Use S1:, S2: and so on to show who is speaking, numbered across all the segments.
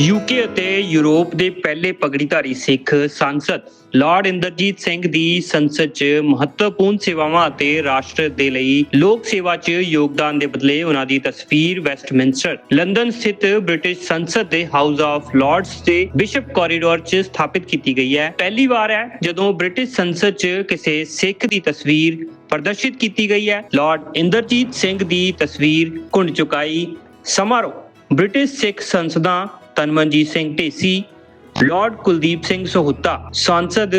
S1: UK ਅਤੇ Europe ਦੇ ਪਹਿਲੇ ਪਗੜੀਧਾਰੀ ਸਿੱਖ ਸੰਸਦ ਲਾਰਡ ਇੰਦਰਜੀਤ ਸਿੰਘ ਦੀ ਸੰਸਦ 'ਚ ਮਹੱਤਵਪੂਰਨ ਸੇਵਾਵਾਂ ਅਤੇ ਰਾਸ਼ਟਰ ਦੇ ਲਈ ਲੋਕ ਸੇਵਾ 'ਚ ਯੋਗਦਾਨ ਦੇ ਬਦਲੇ ਉਹਨਾਂ ਦੀ ਤਸਵੀਰ ਵੈਸਟਮਿੰਸਟਰ, ਲੰਡਨ ਸਥਿਤ ਬ੍ਰਿਟਿਸ਼ ਸੰਸਦ ਦੇ ਹਾਊਸ ਆਫ ਲਾਰਡਸ ਦੇ ਬਿਸ਼ਪ ਕੋਰੀਡੋਰ 'ਚ ਸਥਾਪਿਤ ਕੀਤੀ ਗਈ ਹੈ। ਪਹਿਲੀ ਵਾਰ ਹੈ ਜਦੋਂ ਬ੍ਰਿਟਿਸ਼ ਸੰਸਦ 'ਚ ਕਿਸੇ ਸਿੱਖ ਦੀ ਤਸਵੀਰ ਪ੍ਰਦਰਸ਼ਿਤ ਕੀਤੀ ਗਈ ਹੈ। ਲਾਰਡ ਇੰਦਰਜੀਤ ਸਿੰਘ ਦੀ ਤਸਵੀਰ ਕੁੰਡ ਚੁਕਾਈ। ਸਮਾਰੋਹ ਬ੍ਰਿਟਿਸ਼ ਸਿੱਖ ਸੰਸਦਾਂ ਤਨਮਨਜੀਤ ਸਿੰਘ ਢੇਸੀ, ਲਾਰਡ ਕੁਲਦੀਪ ਸਿੰਘ ਸੋਹਤਾ, ਸੰਸਦ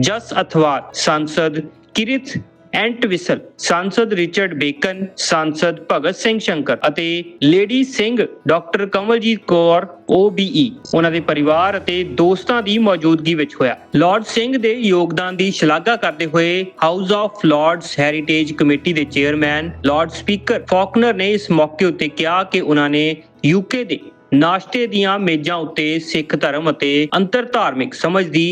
S1: ਜਸ ਅਥਵਾਰ, ਸੰਸਦ ਕਿਰਿਤ ਐਂਟਵਿਸਲ ਸੰਸਦ ਰਿਚਰਡ ਬੇਕਨ, ਸੰਸਦ ਭਗਤ ਸਿੰਘ ਸ਼ੰਕਰ ਅਤੇ lady Singh doctor Kamaljit Kaur OBE ਉਹਨਾਂ ਦੇ ਪਰਿਵਾਰ ਅਤੇ ਦੋਸਤਾਂ ਦੀ ਮੌਜੂਦਗੀ ਵਿੱਚ ਹੋਇਆ। ਲਾਰਡ ਸਿੰਘ ਦੇ ਯੋਗਦਾਨ ਦੀ ਸ਼ਲਾਘਾ ਕਰਦੇ ਹੋਏ house of lords heritage committee ਦੇ ਚੇਅਰਮੈਨ, ਲਾਰਡ ਸਪੀਕਰ ਫੌਕਨਰ ਨੇ ਇਸ ਮੌਕੇ ਉੱਤੇ ਕਿਹਾ ਕਿ ਉਹਨਾਂ ਨੇ ਯੂਕੇ ਦੇ ਨਾਸ਼ਤੇ ਦੀਆਂ ਮੇਜ਼ਾਂ ਉੱਤੇ ਸਿੱਖ ਧਰਮ ਅਤੇ ਅੰਤਰ ਧਾਰਮਿਕ ਸਮਝ ਦੀ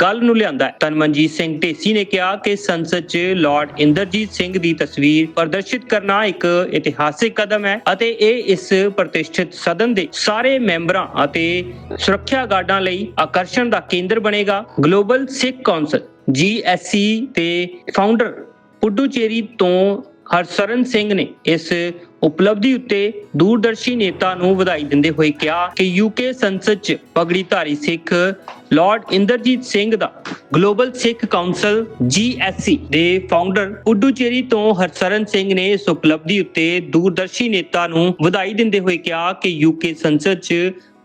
S1: ਗੱਲ ਨੂੰ ਲਿਆਂਦਾ ਤਨਮਨਜੀਤ ਸਿੰਘ ਢੇਸੀ ਨੇ ਕਿਹਾ ਕਿ ਸੰਸਦ 'ਚ ਲਾਰਡ ਇੰਦਰਜੀਤ ਸਿੰਘ ਦੀ ਤਸਵੀਰ ਪ੍ਰਦਰਸ਼ਿਤ ਕਰਨਾ ਇੱਕ ਇਤਿਹਾਸਿਕ ਕਦਮ ਹੈ ਅਤੇ ਇਹ ਇਸ ਪ੍ਰਤਿਸ਼ਠਿਤ ਸਦਨ ਦੇ ਸਾਰੇ ਮੈਂਬਰਾਂ ਅਤੇ ਸੁਰੱਖਿਆ ਗਾਰਡਾਂ ਲਈ ਆਕਰਸ਼ਣ ਦਾ ਕੇਂਦਰ ਬਣੇਗਾ। ਗਲੋਬਲ ਸਿੱਖ ਕੌਂਸਲ GSC ਤੇ ਫਾਊਂਡਰ ਪੁੱਡੂਚੇਰੀ ਤੋਂ ਹਰਸਰਨ ਸਿੰਘ ਨੇ ਇਸ ਉਪਲਬਧੀ ਉੱਤੇ ਦੂਰਦਰਸ਼ੀ ਨੇਤਾ ਨੂੰ ਵਧਾਈ ਦਿੰਦੇ ਹੋਏ ਕਿਹਾ ਕਿ ਯੂਕੇ ਸੰਸਦ 'ਚ ਪਗੜੀਧਾਰੀ ਸਿੱਖ ਲਾਰਡ ਇੰਦਰਜੀਤ ਸਿੰਘ ਦਾ ਗਲੋਬਲ ਸਿੱਖ ਕਾਉਂਸਲ GSC ਦੇ ਫਾਊਂਡਰ ਪੁੱਡੂਚੇਰੀ ਤੋਂ ਹਰਸਰਨ ਸਿੰਘ ਨੇ ਇਸ ਉਪਲਬਧੀ ਉੱਤੇ ਦੂਰਦਰਸ਼ੀ ਨੇਤਾ ਨੂੰ ਵਧਾਈ ਦਿੰਦੇ ਹੋਏ ਕਿਹਾ ਕਿ ਯੂਕੇ ਸੰਸਦ 'ਚ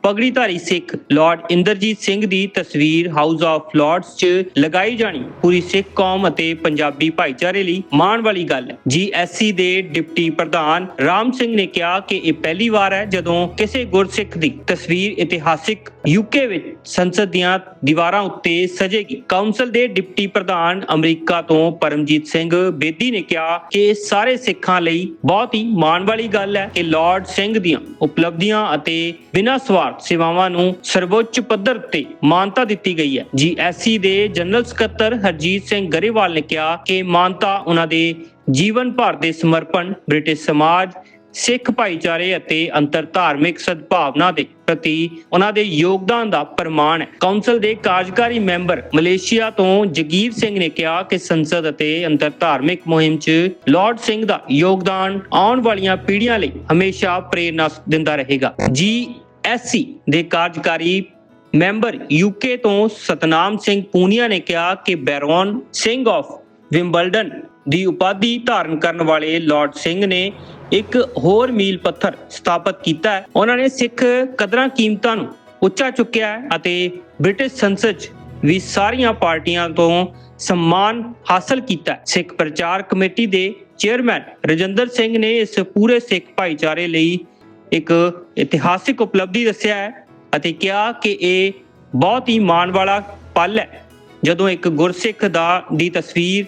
S1: ਪਗੜੀਧਾਰੀ ਸਿੱਖ ਲਾਰਡ ਇੰਦਰਜੀਤ ਸਿੰਘ ਦੀ ਤਸਵੀਰ ਹਾਊਸ ਆਫ ਲਾਰਡਸ 'ਚ ਲਗਾਈ ਜਾਣੀ। ਪੂਰੀ ਸਿੱਖ ਕੌਮ ਅਤੇ ਪੰਜਾਬੀ ਭਾਈਚਾਰੇ ਲਈ ਮਾਣ ਵਾਲੀ ਗੱਲ ਹੈ। ਜੀਐਸਸੀ ਦੇ ਡਿਪਟੀ ਪ੍ਰਧਾਨ ਰਾਮ ਸਿੰਘ ਨੇ ਕਿਹਾ ਕਿ ਇਹ ਪਹਿਲੀ ਵਾਰ ਹੈ ਜਦੋਂ ਕਿਸੇ ਗੁਰਸਿੱਖ ਦੀ ਤਸਵੀਰ ਇਤਿਹਾਸਿਕ ਯੂਕੇ ਵਿੱਚ ਸੰਸਦ ਦੀਆਂ ਦੀਵਾਰਾਂ ਉੱਤੇ ਸਜੇਗੀ। ਕਾਉਂਸਲ ਦੇ ਡਿਪਟੀ ਪ੍ਰਧਾਨ ਅਮਰੀਕਾ ਤੋਂ ਪਰਮਜੀਤ ਸਿੰਘ ਬੇਦੀ ਨੇ ਕਿਹਾ ਕਿ ਇਹ ਸਾਰੇ ਸਿੱਖਾਂ ਲਈ ਬਹੁਤ ਹੀ ਮਾਣ ਵਾਲੀ ਗੱਲ ਹੈ ਕਿ ਲਾਰਡ ਸਿੰਘ ਦੀਆਂ ਉਪਲਬਧੀਆਂ ਅਤੇ ਬਿਨਾਂ ਸਵਾਰਥ ਸੇਵਾਵਾਂ ਨੂੰ ਸਰਵੋੱਚ ਪੱਧਰ ਤੇ ਮਾਨਤਾ ਦਿੱਤੀ ਗਈ ਹੈ। ਜੀਐਸਸੀ ਦੇ ਜਨਰਲ ਸਕੱਤਰ ਹਰਜੀਤ ਸਿੰਘ ਗਰੇਵਾਲ ਨੇ ਕਿਹਾ ਕਿ ਮਾਨਤਾ ਉਹਨਾਂ ਦੇ ਜੀਵਨ ਭਰ ਦੇ ਸਮਰਪਣ, ਬ੍ਰਿਟਿਸ਼ ਸਮਾਜ, ਸਿੱਖ ਭਾਈਚਾਰੇ ਅਤੇ ਅੰਤਰ ਧਾਰਮਿਕ ਸਦਭਾਵਨਾ ਦੇ ਪ੍ਰਤੀ ਉਹਨਾਂ ਦੇ ਯੋਗਦਾਨ ਦਾ ਪ੍ਰਮਾਣ ਹੈ। ਕਾਉਂਸਲ ਦੇ ਕਾਰਜਕਾਰੀ ਮੈਂਬਰ ਮਲੇਸ਼ੀਆ ਤੋਂ ਜਗੀਰ ਸਿੰਘ ਨੇ ਕਿਹਾ ਕਿ ਸੰਸਦ ਅਤੇ ਅੰਤਰ ਧਾਰਮਿਕ ਮੁਹਿੰਮ 'ਚ ਲਾਰਡ ਸਿੰਘ ਦਾ ਯੋਗਦਾਨ ਆਉਣ ਵਾਲੀਆਂ ਪੀੜ੍ਹੀਆਂ ਲਈ ਹਮੇਸ਼ਾ ਪ੍ਰੇਰਨਾ ਦਿੰਦਾ ਰਹੇਗਾ। ਜੀ ਐਸਸੀ ਦੇ ਕਾਰਜਕਾਰੀ ਮੈਂਬਰ ਯੂਕੇ ਤੋਂ ਸਤਨਾਮ ਸਿੰਘ ਪੂਨੀਆ ਨੇ ਕਿਹਾ ਕਿ ਬੈਰੋਨ ਸਿੰਘ ਆਫ ਵਿੰਬਲਡਨ ਦੀ ਉਪਾਧੀ ਧਾਰਨ ਕਰਨ ਵਾਲੇ ਲਾਰਡ ਸਿੰਘ ਨੇ ਇੱਕ ਹੋਰ ਮੀਲ ਪੱਥਰ ਸਥਾਪਿਤ ਕੀਤਾ ਹੈ। ਉਹਨਾਂ ਨੇ ਸਿੱਖ ਕਦਰਾਂ ਕੀਮਤਾਂ ਨੂੰ ਉੱਚਾ ਚੁੱਕਿਆ ਹੈ ਅਤੇ ਬ੍ਰਿਟਿਸ਼ ਸੰਸਦ 'ਚ ਵੀ ਸਾਰੀਆਂ ਪਾਰਟੀਆਂ ਤੋਂ ਸਨਮਾਨ ਹਾਸਲ ਕੀਤਾ ਸਿੱਖ ਪ੍ਰਚਾਰ ਕਮੇਟੀ ਦੇ ਚੇਅਰਮੈਨ ਰਜਿੰਦਰ ਸਿੰਘ ਨੇ ਇਸ ਪੂਰੇ ਸਿੱਖ ਭਾਈਚਾਰੇ ਲਈ ਇੱਕ ਇਤਿਹਾਸਿਕ ਉਪਲਬਧੀ ਦੱਸਿਆ ਹੈ ਅਤੇ ਕਿਹਾ ਕਿ ਇਹ ਬਹੁਤ ਹੀ ਮਾਣ ਵਾਲਾ ਪਲ ਹੈ ਜਦੋਂ ਇੱਕ ਗੁਰਸਿੱਖ ਦਾ ਦੀ ਤਸਵੀਰ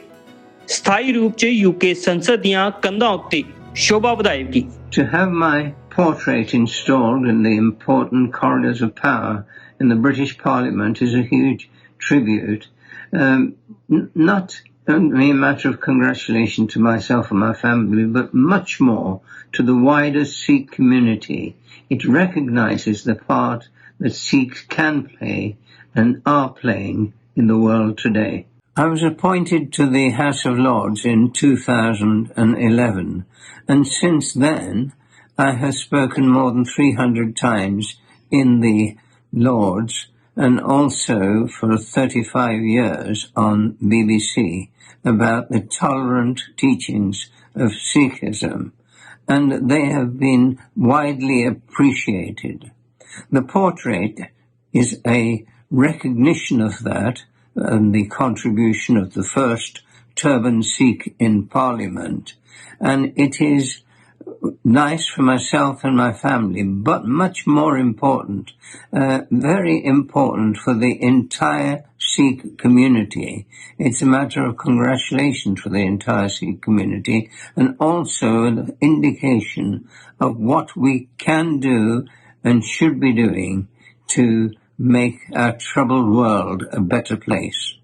S1: ਸਥਾਈ ਰੂਪ 'ਚ ਯੂਕੇ ਸੰਸਦ ਦੀਆਂ ਕੰਧਾਂ ਉੱਤੇ ਸ਼ੋਭਾ ਵਧਾਏਗੀ
S2: To have my portrait installed in the important corridors of power in the British Parliament is a huge tribute, um, n- not only a matter of congratulation to myself and my family, but much more to the wider Sikh community. It recognizes the part that Sikhs can play and are playing in the world today. I was appointed to the House of Lords in 2011, and since then I have spoken more than 300 times in the Lords and also for 35 years on BBC about the tolerant teachings of Sikhism, and they have been widely appreciated. The portrait is a recognition of that and the contribution of the first turban Sikh in Parliament. And it is nice for myself and my family, but much more important, uh, very important for the entire Sikh community. It's a matter of congratulation for the entire Sikh community and also an indication of what we can do and should be doing to make our troubled world a better place.